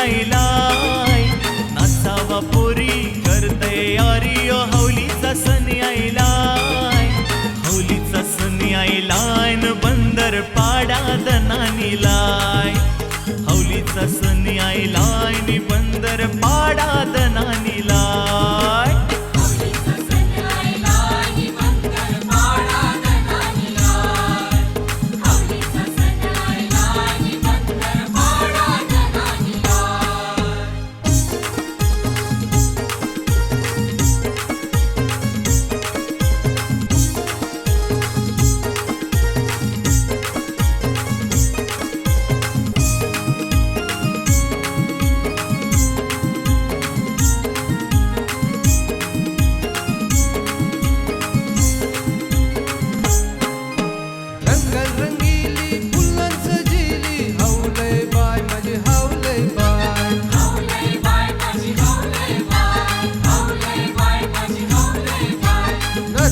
লাইলা।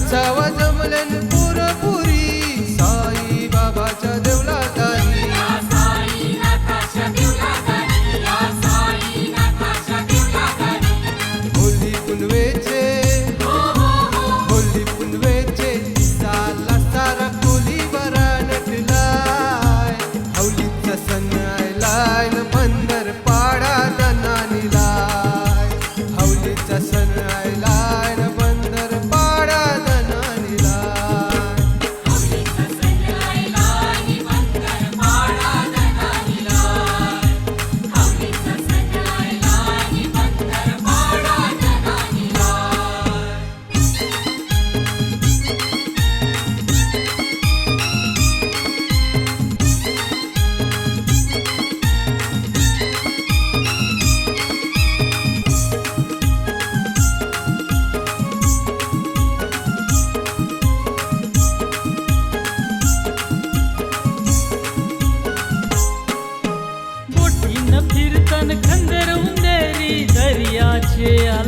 उत्सव जमलन খেয়াল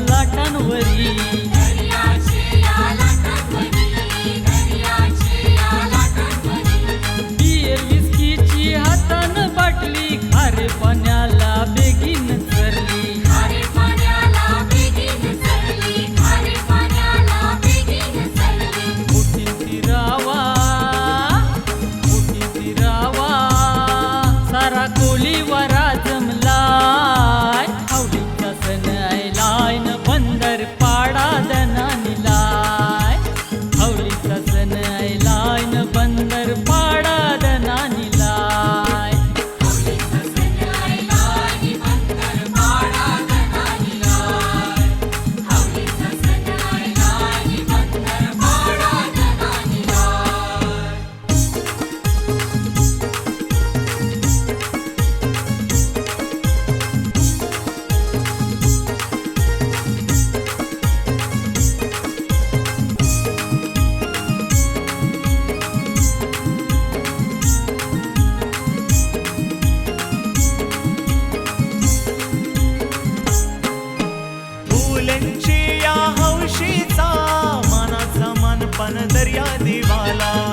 वाला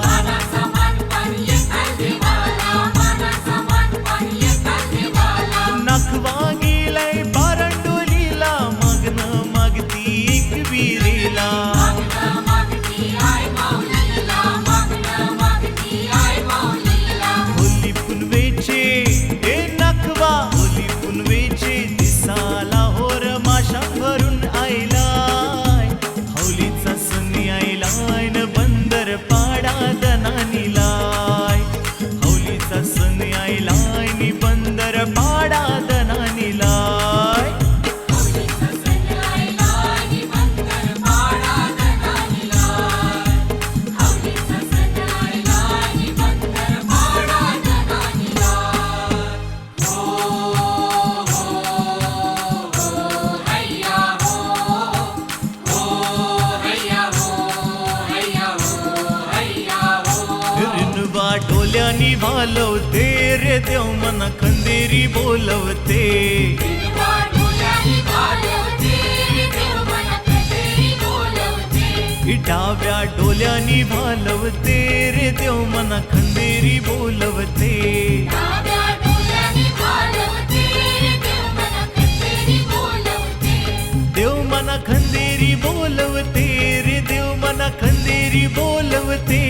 बंदर पाडा दनानीला डोल्यानी भालवते देव मन खंदेरी बोलवते. डाव्या डोल्यानी भालवते रे देव मन खंदेरी बोलवते. देव मना खंदेरी बोलवते रे देव मन खंदेरी बोलवते.